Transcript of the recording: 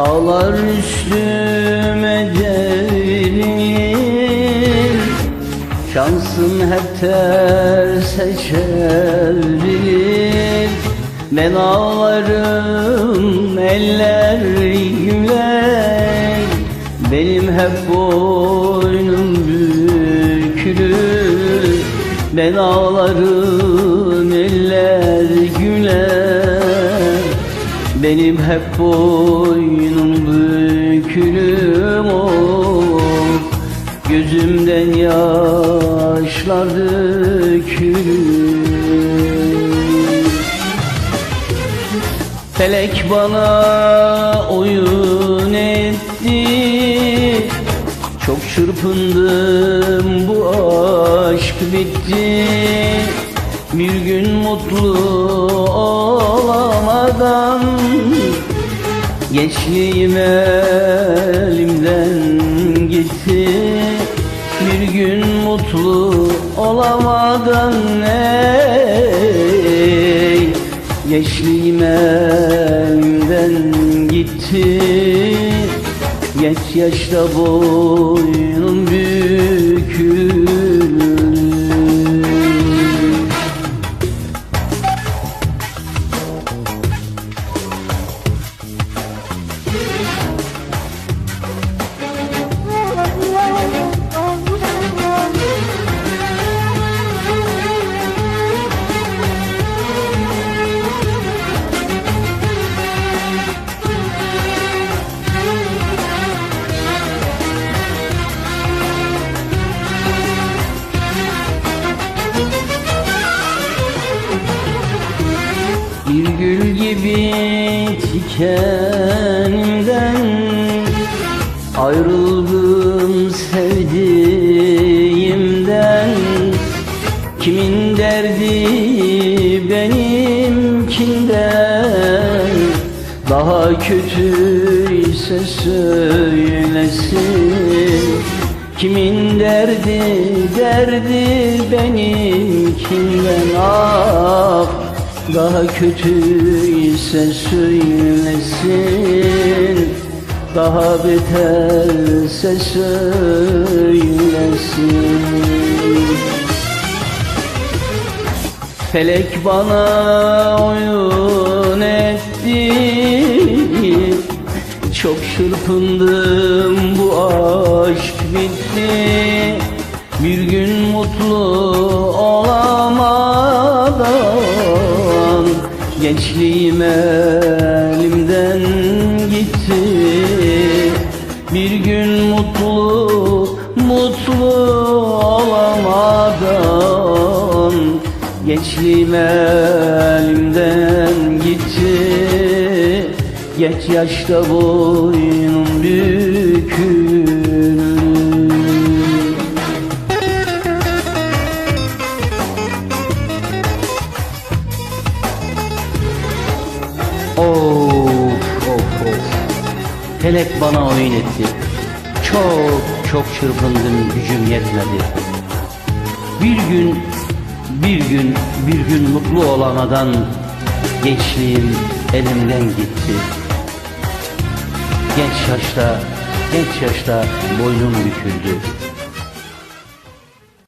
Dağlar üstüme devrilir Şansım hep terse çevrilir Ben ağlarım eller güler Benim hep boynum bükülür. Ben ağlarım eller güler benim hep boynum bükülüm o. Gözümden yaşlar dökülür. Felek bana oyun etti. Çok çırpındım bu aşk bitti. Bir gün mutlu Gençliğim elimden gitti. Bir gün mutlu olamadan ey. Gençliğim elimden gitti. Geç yaşta boynum bükülür Bir gül gibi tikenimden Ayrıldım sevdiğimden. Kimin derdi benimkinden? Daha kötüyse söylesin. Kimin derdi derdi benimkinden? Ah Daha kötüyse söylesin. Daha beterse söylesin. Felek bana oyun etti. Çok çırpındım bu aşk bitti. Bir gün mutlu olamadan Gençliğim elimden gitti. Bir gün mutlu mutlu olamadan Gençliğim elimden gitti. Geç yaşta boynum bükülür Of of of. Felek bana oyun etti. Çok çok çırpındım gücüm yetmedi. Bir gün bir gün bir gün mutlu olamadan Gençliğim elimden gitti. Genç yaşta genç yaşta boynum büküldü